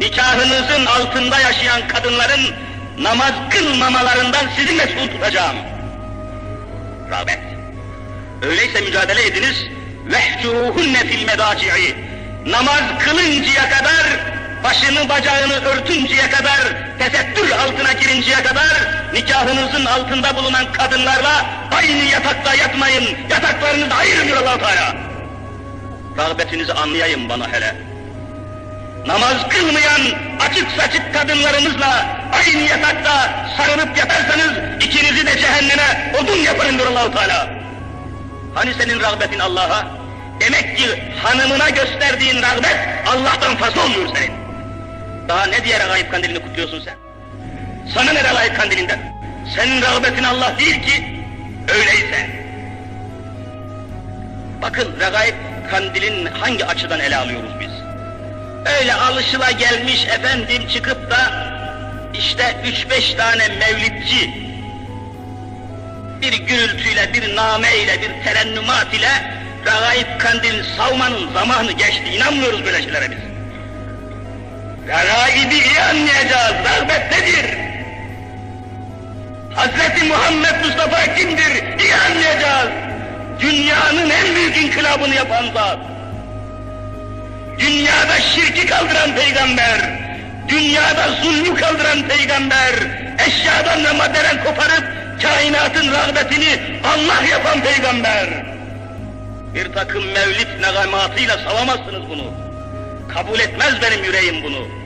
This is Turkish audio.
nikahınızın altında yaşayan kadınların namaz kılmamalarından sizi mesul tutacağım. Rağbet. Öyleyse mücadele ediniz. Vehcuruhunne fil medaci'i. Namaz kılıncaya kadar, başını bacağını örtünceye kadar, tesettür altına girinceye kadar, nikahınızın altında bulunan kadınlarla aynı yatakta yatmayın. Yataklarınızı ayırın Allah-u Teala. Rağbetinizi anlayayım bana hele. Namaz kılmayan açık saçık kadınlarımızla aynı yatakta sarılıp yatarsanız ikinizi de cehenneme odun yaparım diyor Allah-u Teala. Hani senin rağbetin Allah'a? Demek ki hanımına gösterdiğin rağbet Allah'tan fazla oluyor senin. Daha ne diye regaib kandilini kutluyorsun sen? Sana ne regaib kandilinden? Senin rağbetin Allah değil ki, öyleyse. Bakın regaib kandilin hangi açıdan ele alıyoruz biz? Öyle alışıla gelmiş efendim çıkıp da işte üç beş tane mevlidçi bir gürültüyle, bir nameyle, bir terennümat ile regaib kandil savmanın zamanı geçti. İnanmıyoruz böyle şeylere biz. Regaibi iyi anlayacağız. Rağbet nedir? Hazreti Muhammed Mustafa kimdir? İyi anlayacağız. Dünyanın en büyük inkılabını yapan zat. Şirki kaldıran peygamber, dünyada zulmü kaldıran peygamber, eşyadan ve maddeden koparıp kainatın rağbetini Allah yapan peygamber. Bir takım mevlid negamatıyla savamazsınız bunu. Kabul etmez benim yüreğim bunu.